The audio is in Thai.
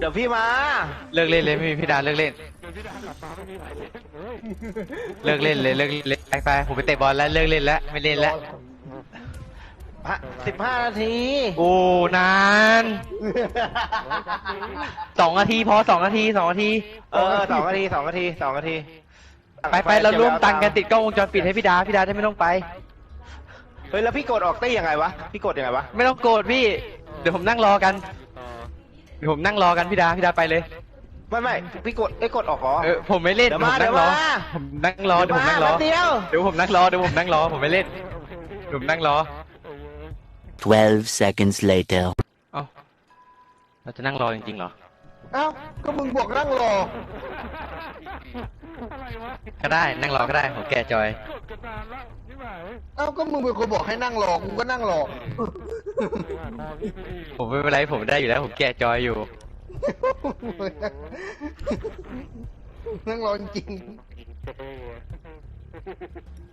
เดี๋ยวพี่มา เลิกเล่นเลยไม่มีพี่ดาเลิกเล่นเลิกเล่นเลยเลิกเล่นไปไปผมไปเตะบอลแล้วเลิกเล่นแล้วไม่เล่นแล้วสิบห้านาที โอ้นานสองนาทีพอสองนาทีสองนาทีเออสองนาทีสองนาทีสองนาทีไปไปเราร่วมตังค์กันติดกล้องวงจรปิดให้พี่ดาพี่ดาได้ไม่ต้องไป เฮ้ยแล้วพี่กดออกตี้ยังไงวะ พี่กดยังไงวะ ไม่ต้องโกรธพี่ เดี๋ยวผมนั่งรอกัน เดี๋ยวผมนั่งรอกันพี่ดาพี่ดาไปเลย ไม่ไม่พี่กดไอ้ยกดออกเหรอ เออผมไม่เล่นเดี๋เดี๋ยยววมาผมนั่งรอเดี๋ยวมา ผมนั่งรอเดี๋ยวผมนั่งรอแป๊บเดียวเดี๋ยวผมนั่งรอเดี๋ยวผมนั่งรอผมไม่เล่นเดี๋ยวผมนั่งรอ 12 seconds later. เอ้าเราจะนั่งรอจริงๆเหรอ เอ้าก็มึงบอกนั่งรอ ก็ได้นั่งรอก็ได้ผมแก่จอย เอ้าก็มึงเป็นคนบอกให้นั่งรอกูก็นั่งรอ ผมไม่เป็นไรผมได้อยู่แล้ว ผมแก่จอยอยู่ นั่งรอจริง